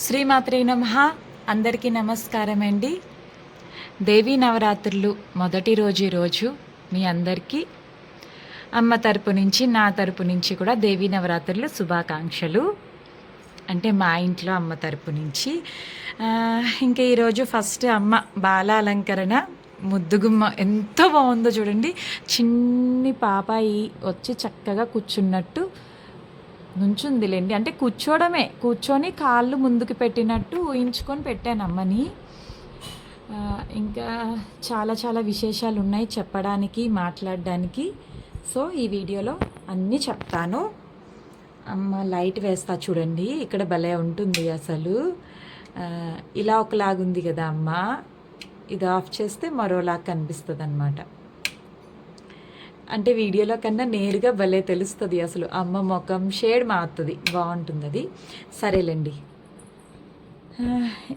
శ్రీమాత్రి నమః. అందరికీ నమస్కారం అండి దేవీ నవరాత్రులు మొదటి రోజు రోజు మీ అందరికీ. అమ్మ తరపు నుంచి నా తరపు నుంచి కూడా దేవీ నవరాత్రులు శుభాకాంక్షలు. అంటే మా ఇంట్లో అమ్మ తరపు నుంచి. ఇంకా ఈరోజు ఫస్ట్ అమ్మ బాల అలంకరణ ముద్దుగుమ్మ ఎంత బాగుందో చూడండి. చిన్ని పాపాయి వచ్చి చక్కగా కూర్చున్నట్టు నుంచుందిలేండి. అంటే కూర్చోవడమే కూర్చొని కాళ్ళు ముందుకు పెట్టినట్టు ఊహించుకొని పెట్టాను అమ్మని ఇంకా చాలా చాలా విశేషాలు ఉన్నాయి చెప్పడానికి మాట్లాడడానికి. సో ఈ వీడియోలో అన్నీ చెప్తాను. అమ్మ లైట్ వేస్తా చూడండి. ఇక్కడ భలే ఉంటుంది అసలు. ఇలా ఒకలాగుంది కదా అమ్మ. ఇది ఆఫ్ చేస్తే మరోలాగా కనిపిస్తుంది అనమాట అంటే వీడియోలో కన్నా నేరుగా భలే తెలుస్తుంది అసలు. అమ్మ ముఖం షేడ్ మారుతుంది. బాగుంటుంది అది సరేలేండి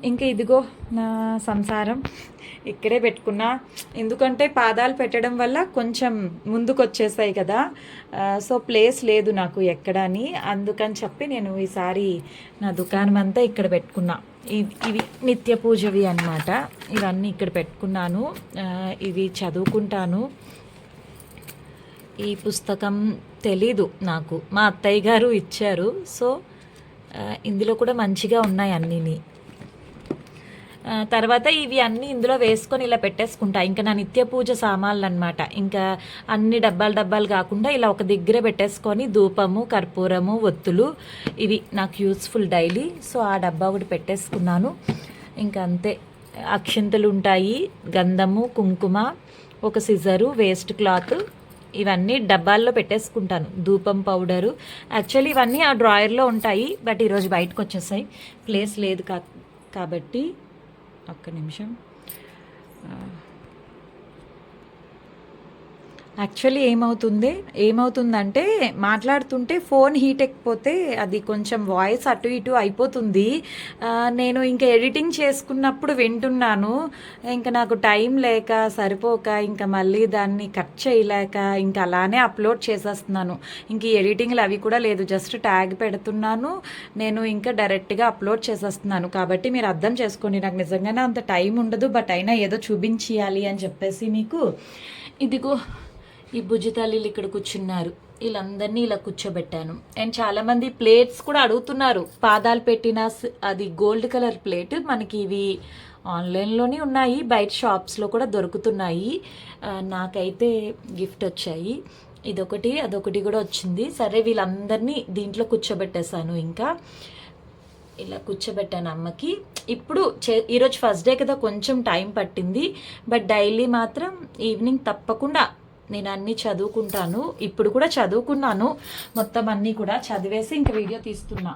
ఇంకా ఇదిగో నా సంసారం. ఇక్కడే పెట్టుకున్నా. ఎందుకంటే పాదాలు పెట్టడం వల్ల కొంచెం ముందుకు వచ్చేసాయి కదా సో ప్లేస్ లేదు నాకు ఎక్కడ అని. అందుకని చెప్పి నేను ఈసారి నా దుకాణం అంతా ఇక్కడ పెట్టుకున్నా. ఇవి నిత్య పూజవి అన్నమాట. ఇవన్నీ ఇక్కడ పెట్టుకున్నాను. ఇవి చదువుకుంటాను. ఈ పుస్తకం తెలీదు నాకు. మా అత్తయ్య గారు ఇచ్చారు. సో ఇందులో కూడా మంచిగా ఉన్నాయి అన్నీని. తర్వాత ఇవి అన్నీ ఇందులో వేసుకొని ఇలా పెట్టేసుకుంటా. ఇంకా నా నిత్య పూజ సామాన్లు అనమాట ఇంకా అన్ని డబ్బాలు డబ్బాలు కాకుండా ఇలా ఒక దగ్గర పెట్టేసుకొని ధూపము కర్పూరము ఒత్తులు ఇవి నాకు యూస్ఫుల్ డైలీ. సో ఆ డబ్బా ఒకటి పెట్టేసుకున్నాను. ఇంకా అంతే. అక్షింతలు ఉంటాయి. గంధము కుంకుమ ఒక సిజరు వేస్ట్ క్లాత్ ఇవన్నీ డబ్బాల్లో పెట్టేసుకుంటాను. ధూపం పౌడరు. యాక్చువల్లీ ఇవన్నీ ఆ డ్రాయర్లో ఉంటాయి బట్ ఈరోజు బయటకు వచ్చేసాయి. ప్లేస్ లేదు కా కాబట్టి ఒక్క నిమిషం. యాక్చువల్లీ ఏమవుతుంది? ఏమవుతుందంటే మాట్లాడుతుంటే ఫోన్ హీట్ ఎక్కిపోతే అది కొంచెం వాయిస్ అటు ఇటు అయిపోతుంది. నేను ఇంకా ఎడిటింగ్ చేసుకున్నప్పుడు వింటున్నాను. ఇంకా నాకు టైం లేక సరిపోక ఇంకా మళ్ళీ దాన్ని కట్ చేయలేక ఇంకా అలానే అప్లోడ్ చేసేస్తున్నాను. ఇంక ఎడిటింగ్లు అవి కూడా లేదు జస్ట్ ట్యాగ్ పెడుతున్నాను. నేను ఇంకా డైరెక్ట్గా అప్లోడ్ చేసేస్తున్నాను. కాబట్టి మీరు అర్థం చేసుకోండి నాకు నిజంగానే అంత టైం ఉండదు బట్ అయినా ఏదో చూపించాలి అని చెప్పేసి మీకు ఇదిగో ఈ బుజ్జి తల్లిలు ఇక్కడ కూర్చున్నారు. వీళ్ళందరినీ ఇలా కూర్చోబెట్టాను. అండ్ చాలామంది ప్లేట్స్ కూడా అడుగుతున్నారు. పాదాలు పెట్టిన అది గోల్డ్ కలర్ ప్లేట్ మనకి ఇవి ఆన్లైన్లోనే ఉన్నాయి బయట షాప్స్లో కూడా దొరుకుతున్నాయి. నాకైతే గిఫ్ట్ వచ్చాయి. ఇదొకటి అదొకటి కూడా వచ్చింది. సరే వీళ్ళందరినీ దీంట్లో కూర్చోబెట్టేశాను ఇంకా. ఇలా కూర్చోబెట్టాను అమ్మకి. ఇప్పుడు చే ఈరోజు ఫస్ట్ డే కదా కొంచెం టైం పట్టింది. బట్ డైలీ మాత్రం ఈవినింగ్ తప్పకుండా నేను అన్నీ చదువుకుంటాను ఇప్పుడు కూడా చదువుకున్నాను మొత్తం అన్నీ కూడా చదివేసి ఇంక వీడియో తీస్తున్నా.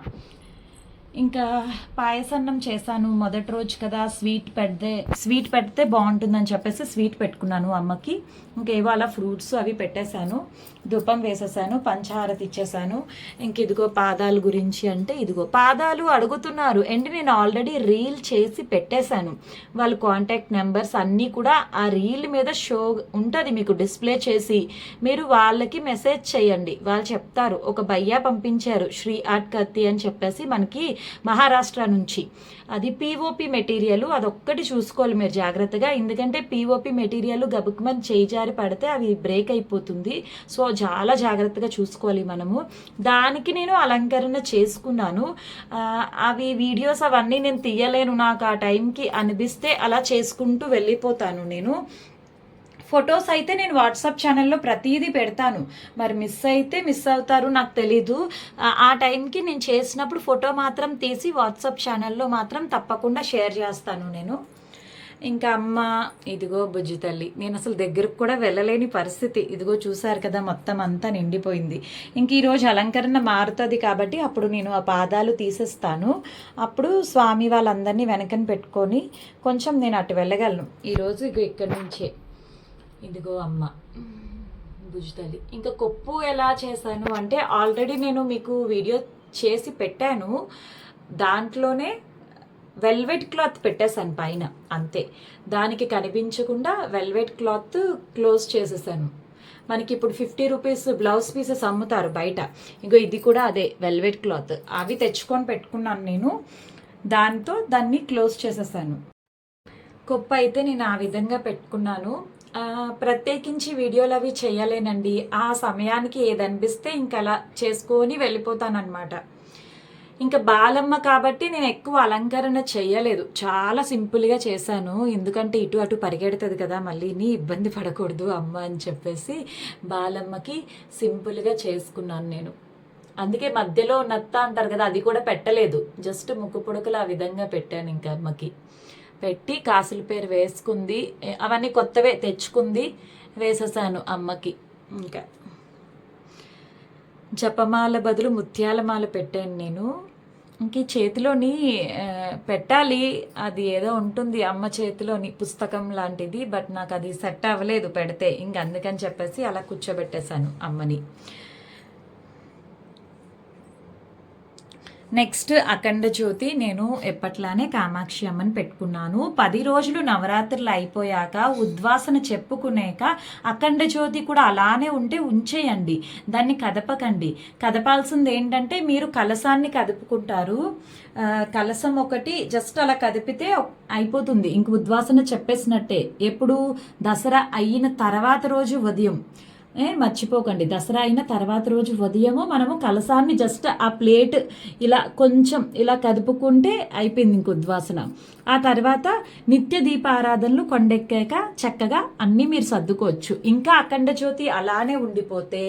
ఇంకా పాయసన్నం చేశాను మొదటి రోజు కదా స్వీట్ పెడితే స్వీట్ పెడితే బాగుంటుందని చెప్పేసి స్వీట్ పెట్టుకున్నాను అమ్మకి. ఇంకేవో అలా ఫ్రూట్స్ అవి పెట్టేశాను. ధూపం వేసేసాను పంచహారతి ఇచ్చేసాను. ఇంక ఇదిగో పాదాల గురించి అంటే ఇదిగో పాదాలు అడుగుతున్నారు. అండ్ నేను ఆల్రెడీ రీల్ చేసి పెట్టేశాను. వాళ్ళ కాంటాక్ట్ నెంబర్స్ అన్నీ కూడా ఆ రీల్ మీద షో ఉంటుంది మీకు డిస్ప్లే చేసి. మీరు వాళ్ళకి మెసేజ్ చేయండి. వాళ్ళు చెప్తారు ఒక భయ్యా పంపించారు శ్రీ ఆర్ట్ కత్తి అని చెప్పేసి మనకి మహారాష్ట్ర నుంచి. అది పిఓపి మెటీరియల్ అదొక్కటి చూసుకోవాలి మీరు జాగ్రత్తగా. ఎందుకంటే పిఓపి మెటీరియల్ గబుక్మన్ చేయిజారి పడితే అవి బ్రేక్ అయిపోతుంది. సో చాలా జాగ్రత్తగా చూసుకోవాలి మనము. దానికి నేను అలంకరణ చేసుకున్నాను. అవి వీడియోస్ అవన్నీ నేను తీయలేను నాకు ఆ టైంకి అనిపిస్తే అలా చేసుకుంటూ వెళ్ళిపోతాను నేను. ఫొటోస్ అయితే నేను వాట్సాప్ ఛానల్లో ప్రతిదీ పెడతాను. మరి మిస్ అయితే మిస్ అవుతారు నాకు తెలీదు. ఆ- టైంకి నేను చేసినప్పుడు ఫోటో మాత్రం తీసి వాట్సాప్ ఛానల్లో మాత్రం తప్పకుండా షేర్ చేస్తాను నేను. ఇంకా అమ్మ ఇదిగో బుజ్జి తల్లి నేను అసలు దగ్గరకు కూడా వెళ్ళలేని పరిస్థితి. ఇదిగో చూశారు కదా మొత్తం అంతా నిండిపోయింది. ఇంక ఈరోజు అలంకరణ మారుతుంది కాబట్టి అప్పుడు నేను ఆ పాదాలు తీసేస్తాను. అప్పుడు స్వామి వాళ్ళందరినీ వెనకని పెట్టుకొని కొంచెం నేను అటు వెళ్ళగలను. ఈరోజు ఇక్కడ ఇక్కడి నుంచే. ఇదిగో అమ్మ. భుజతలి ఇంకా కొప్పు ఎలా చేశాను అంటే ఆల్రెడీ నేను మీకు వీడియో చేసి పెట్టాను. దాంట్లోనే వెల్వెట్ క్లాత్ పెట్టేశాను పైన అంతే. దానికి కనిపించకుండా వెల్వెట్ క్లాత్ క్లోజ్ చేసేసాను మనకి ఇప్పుడు ఫిఫ్టీ రూపీస్ బ్లౌజ్ పీసెస్ అమ్ముతారు బయట. ఇగో ఇది కూడా అదే వెల్వెట్ క్లాత్. అవి తెచ్చుకొని పెట్టుకున్నాను నేను. దాంతో దాన్ని క్లోజ్ చేసేసాను కొప్పు అయితే నేను ఆ విధంగా పెట్టుకున్నాను. ప్రత్యేకించి వీడియోలు అవి చేయలేనండి. ఆ సమయానికి ఏదనిపిస్తే అనిపిస్తే అలా చేసుకొని వెళ్ళిపోతానన్నమాట. ఇంకా బాలమ్మ కాబట్టి నేను ఎక్కువ అలంకరణ చేయలేదు. చాలా సింపుల్గా చేశాను. ఎందుకంటే ఇటు అటు పరిగెడుతుంది కదా మళ్ళీ నీ ఇబ్బంది పడకూడదు అమ్మ అని చెప్పేసి బాలమ్మకి సింపుల్గా చేసుకున్నాను నేను. అందుకే మధ్యలో నత్త అంటారు కదా అది కూడా పెట్టలేదు. జస్ట్ ముక్కు పుడకలు ఆ విధంగా పెట్టాను ఇంకా అమ్మకి. పెట్టి కాసుల పేరు వేసుకుంది. అవన్నీ కొత్తవే తెచ్చుకుంది వేసేసాను అమ్మకి. ఇంకా జపమాల బదులు ముత్యాల మాల పెట్టాను నేను. ఇంక ఈ చేతిలోని పెట్టాలి అది ఏదో ఉంటుంది అమ్మ చేతిలోని పుస్తకం లాంటిది బట్ నాకు అది సెట్ అవ్వలేదు పెడితే. ఇంక అందుకని చెప్పేసి అలా కూర్చోబెట్టేశాను అమ్మని. నెక్స్ట్ అఖండ జ్యోతి నేను ఎప్పట్లానే కామాక్షి అమ్మని పెట్టుకున్నాను. పది రోజులు నవరాత్రులు అయిపోయాక ఉద్వాసన చెప్పుకునేక అఖండ జ్యోతి కూడా అలానే ఉంటే ఉంచేయండి. దాన్ని కదపకండి. కదపాల్సింది ఏంటంటే మీరు కలసాన్ని కదుపుకుంటారు. కలసం ఒకటి జస్ట్ అలా కదిపితే అయిపోతుంది. ఇంక ఉద్వాసన చెప్పేసినట్టే. ఎప్పుడు దసరా అయిన తర్వాత రోజు ఉదయం మర్చిపోకండి. దసరా అయిన తర్వాత రోజు ఉదయము మనము కలసాన్ని జస్ట్ ఆ ప్లేట్ ఇలా కొంచెం ఇలా కదుపుకుంటే అయిపోయింది ఇంక ఉద్వాసన. ఆ తర్వాత నిత్య దీపారాధనలు కొండెక్కాక చక్కగా అన్నీ మీరు సర్దుకోవచ్చు. ఇంకా అఖండ జ్యోతి అలానే ఉండిపోతే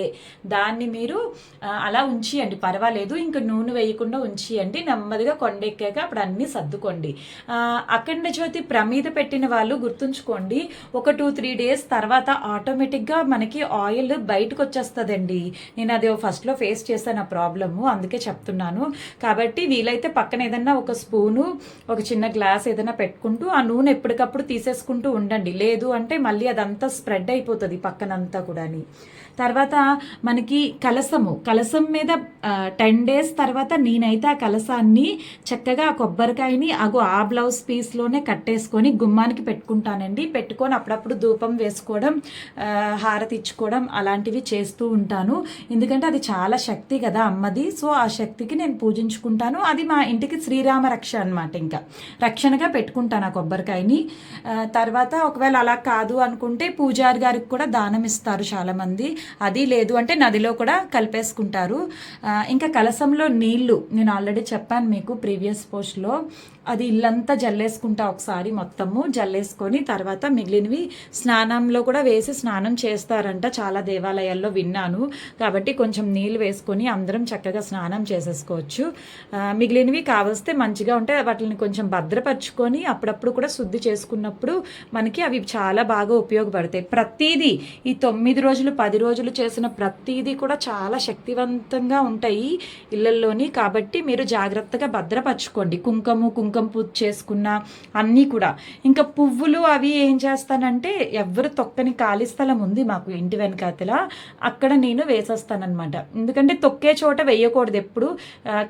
దాన్ని మీరు అలా ఉంచియండి. పర్వాలేదు ఇంకా నూనె వేయకుండా ఉంచియండి. నెమ్మదిగా కొండెక్కాక అప్పుడు అన్నీ సర్దుకోండి. అఖండ జ్యోతి ప్రమీద పెట్టిన వాళ్ళు గుర్తుంచుకోండి. ఒక టూ త్రీ డేస్ తర్వాత ఆటోమేటిక్గా మనకి ఆయిల్ బయటకు వచ్చేస్తుందండి నేను అది ఫస్ట్లో ఫేస్ చేశాను ఆ ప్రాబ్లము అందుకే చెప్తున్నాను. కాబట్టి వీలైతే పక్కన ఏదన్నా ఒక స్పూను ఒక చిన్న గ్లాస్ ఏదైనా పెట్టుకుంటూ ఆ నూనె ఎప్పటికప్పుడు తీసేసుకుంటూ ఉండండి. లేదు అంటే మళ్ళీ అదంతా స్ప్రెడ్ అయిపోతుంది పక్కనంతా కూడాని. తర్వాత మనకి కలసము. కలసం మీద టెన్ డేస్ తర్వాత నేనైతే ఆ కలసాన్ని చక్కగా ఆ కొబ్బరికాయని అగో ఆ బ్లౌజ్ పీస్లోనే కట్టేసుకొని గుమ్మానికి పెట్టుకుంటానండి. పెట్టుకొని అప్పుడప్పుడు ధూపం వేసుకోవడం హారతి ఇచ్చుకోవడం అలాంటివి చేస్తూ ఉంటాను. ఎందుకంటే అది చాలా శక్తి కదా అమ్మది. సో ఆ శక్తికి నేను పూజించుకుంటాను. అది మా ఇంటికి శ్రీరామ రక్ష అనమాట ఇంకా. రక్షణగా పెట్టుకుంటాను ఆ కొబ్బరికాయని. తర్వాత ఒకవేళ అలా కాదు అనుకుంటే పూజారి గారికి కూడా దానం ఇస్తారు చాలామంది. అది లేదు అంటే నదిలో కూడా కలిపేసుకుంటారు. ఇంకా కలసంలో నీళ్ళు నేను ఆల్రెడీ చెప్పాను మీకు ప్రీవియస్ పోస్ట్లో అది ఇల్లంతా జల్లేసుకుంటా ఒకసారి మొత్తము జల్లేసుకొని తర్వాత మిగిలినవి స్నానంలో కూడా వేసి స్నానం చేస్తారంట చాలా దేవాలయాల్లో విన్నాను. కాబట్టి కొంచెం నీళ్ళు వేసుకొని అందరం చక్కగా స్నానం చేసేసుకోవచ్చు. మిగిలినవి కావస్తే మంచిగా ఉంటే వాటిని కొంచెం భద్రపరుచుకొని అప్పుడప్పుడు కూడా శుద్ధి చేసుకున్నప్పుడు మనకి అవి చాలా బాగా ఉపయోగపడతాయి. ప్రతిదీ ఈ తొమ్మిది రోజులు పది రోజులు చేసిన ప్రతిదీ కూడా చాలా శక్తివంతంగా ఉంటాయి ఇళ్ళల్లోని కాబట్టి మీరు జాగ్రత్తగా భద్రపరచుకోండి. కుంకుమ కుంకుమ పూజ చేసుకున్న అన్నీ కూడా. ఇంకా పువ్వులు అవి ఏం చేస్తానంటే ఎవరు తొక్కని ఖాళీ స్థలం ఉంది మాకు ఇంటి వెనకాతల. అక్కడ నేను వేసేస్తానన్నమాట. ఎందుకంటే తొక్కే చోట వేయకూడదు ఎప్పుడు.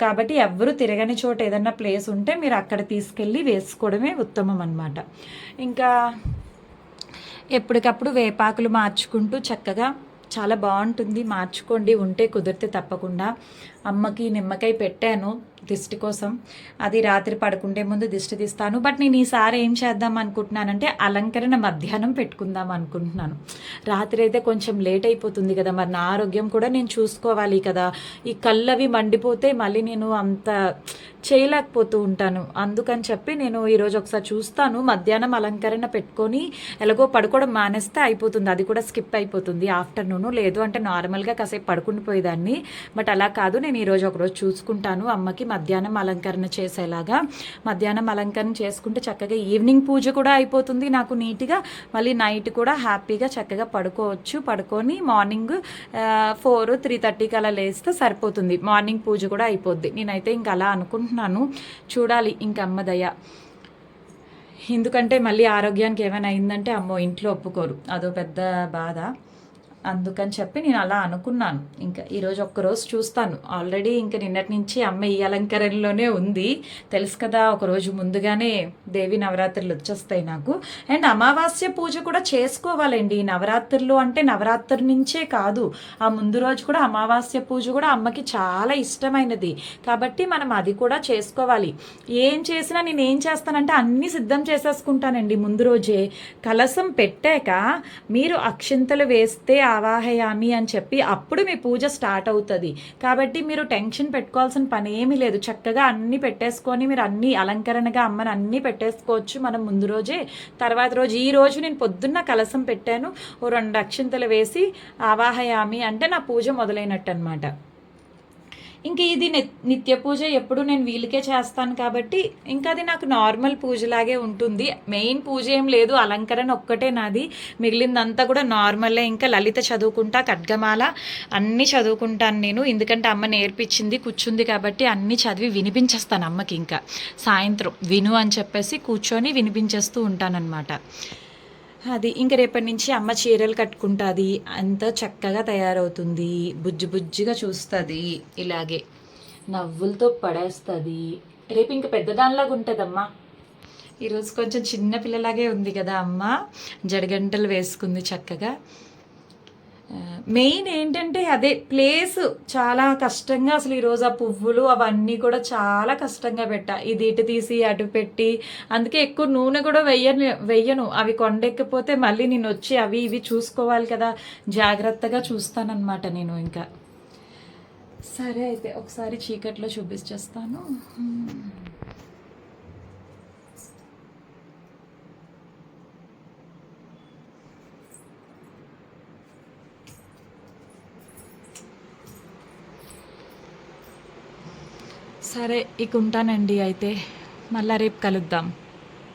కాబట్టి ఎవరు తిరగని చోట ఏదన్నా ప్లేస్ ఉంటే మీరు అక్కడ తీసుకెళ్ళి వేసుకోవడమే ఉత్తమం అనమాట ఇంకా ఎప్పటికప్పుడు వేపాకులు మార్చుకుంటూ చక్కగా చాలా బాగుంటుంది. మార్చుకోండి. ఉంటే కుదిరితే తప్పకుండా. అమ్మకి నిమ్మకాయ పెట్టాను దిష్టి కోసం. అది రాత్రి పడుకుంటే ముందు దిష్టి తీస్తాను. బట్ నేను ఈసారి ఏం చేద్దాం అనుకుంటున్నానంటే అలంకరణ మధ్యాహ్నం పెట్టుకుందాం అనుకుంటున్నాను. రాత్రి అయితే కొంచెం లేట్ అయిపోతుంది కదా. మరి నా ఆరోగ్యం కూడా నేను చూసుకోవాలి కదా. ఈ కళ్ళవి మండిపోతే మళ్ళీ నేను అంత చేయలేకపోతూ ఉంటాను. అందుకని చెప్పి నేను ఈరోజు ఒకసారి చూస్తాను. మధ్యాహ్నం అలంకరణ పెట్టుకొని ఎలాగో పడుకోవడం మానేస్తే అయిపోతుంది. అది కూడా స్కిప్ అయిపోతుంది. ఆఫ్టర్నూన్ లేదు అంటే నార్మల్గా కాసేపు పడుకుని పోయేదాన్ని. బట్ అలా కాదు. నేను ఈరోజు ఒకరోజు చూసుకుంటాను. అమ్మకి మధ్యాహ్నం అలంకరణ చేసేలాగా. మధ్యాహ్నం అలంకరణ చేసుకుంటే చక్కగా ఈవినింగ్ పూజ కూడా అయిపోతుంది నాకు నీట్గా. మళ్ళీ నైట్ కూడా హ్యాపీగా చక్కగా పడుకోవచ్చు. పడుకొని మార్నింగ్ ఫోర్ త్రీ థర్టీకి అలా లేస్తే సరిపోతుంది. మార్నింగ్ పూజ కూడా అయిపోద్ది. నేనైతే ఇంకా అలా అనుకుంటున్నాను. చూడాలి ఇంక అమ్మ దయ. ఎందుకంటే మళ్ళీ ఆరోగ్యానికి ఏమైనా అయిందంటే అమ్మో ఇంట్లో ఒప్పుకోరు. అదో పెద్ద బాధ. అందుకని చెప్పి నేను అలా అనుకున్నాను. ఇంకా ఈరోజు ఒక్కరోజు చూస్తాను. ఆల్రెడీ ఇంకా నిన్నటి నుంచి అమ్మ ఈ అలంకరణలోనే ఉంది. తెలుసు కదా ఒకరోజు ముందుగానే దేవి నవరాత్రులు వచ్చేస్తాయి నాకు. అండ్ అమావాస్య పూజ కూడా చేసుకోవాలండి. ఈ నవరాత్రులు అంటే నవరాత్రి నుంచే కాదు. ఆ ముందు రోజు కూడా అమావాస్య పూజ కూడా అమ్మకి చాలా ఇష్టమైనది. కాబట్టి మనం అది కూడా చేసుకోవాలి. ఏం చేసినా నేను ఏం చేస్తానంటే అన్నీ సిద్ధం చేసేసుకుంటానండి ముందు రోజే. కలసం పెట్టాక మీరు అక్షింతలు వేస్తే ఆవాహయామి అని చెప్పి అప్పుడు మీ పూజ స్టార్ట్ అవుతుంది. కాబట్టి మీరు టెన్షన్ పెట్టుకోవాల్సిన పని ఏమీ లేదు. చక్కగా అన్నీ పెట్టేసుకొని మీరు అన్ని అలంకరణగా అమ్మని అన్ని పెట్టేసుకోవచ్చు మనం ముందు రోజే. తర్వాత రోజు ఈ రోజు నేను పొద్దున్న కలసం పెట్టాను. ఓ రెండు అక్షింతలు వేసి ఆవాహయామి అంటే నా పూజ మొదలైనట్టు అనమాట ఇంక ఇది నిత్య పూజ ఎప్పుడు నేను వీళ్ళకే చేస్తాను కాబట్టి ఇంకా అది నాకు నార్మల్ పూజలాగే ఉంటుంది. మెయిన్ పూజ ఏం లేదు అలంకరణ ఒక్కటే నాది. మిగిలిందంతా కూడా నార్మలే. ఇంకా లలిత చదువుకుంటా ఖడ్గమాల అన్నీ చదువుకుంటాను నేను. ఎందుకంటే అమ్మ నేర్పించింది కూర్చుంది కాబట్టి అన్నీ చదివి వినిపించేస్తాను అమ్మకి ఇంకా. సాయంత్రం విను అని చెప్పేసి కూర్చొని వినిపించేస్తూ ఉంటానన్నమాట. అది ఇంక రేపటి నుంచి అమ్మ చీరలు కట్టుకుంటుంది. అంత చక్కగా తయారవుతుంది. బుజ్జి బుజ్జిగా చూస్తుంది. ఇలాగే నవ్వులతో పడేస్తుంది. రేపు ఇంక పెద్దదానిలాగా ఉంటుందమ్మా. ఈరోజు కొంచెం చిన్న పిల్లలాగే ఉంది కదా అమ్మ. జడగంటలు వేసుకుంది చక్కగా. మెయిన్ ఏంటంటే అదే ప్లేస్ చాలా కష్టంగా అసలు ఈరోజు ఆ పువ్వులు అవన్నీ కూడా చాలా కష్టంగా పెట్టా. ఇది ఇటు తీసి అటు పెట్టి. అందుకే ఎక్కువ నూనె కూడా వెయ్యను వెయ్యను. అవి కొండెక్కిపోతే మళ్ళీ నేను వచ్చి అవి ఇవి చూసుకోవాలి కదా. జాగ్రత్తగా చూస్తానన్నమాట నేను ఇంకా. సరే అయితే ఒకసారి చీకట్లో చూపించేస్తాను సరే ఇక ఉంటానండి అయితే. మళ్ళా రేపు కలుద్దాం.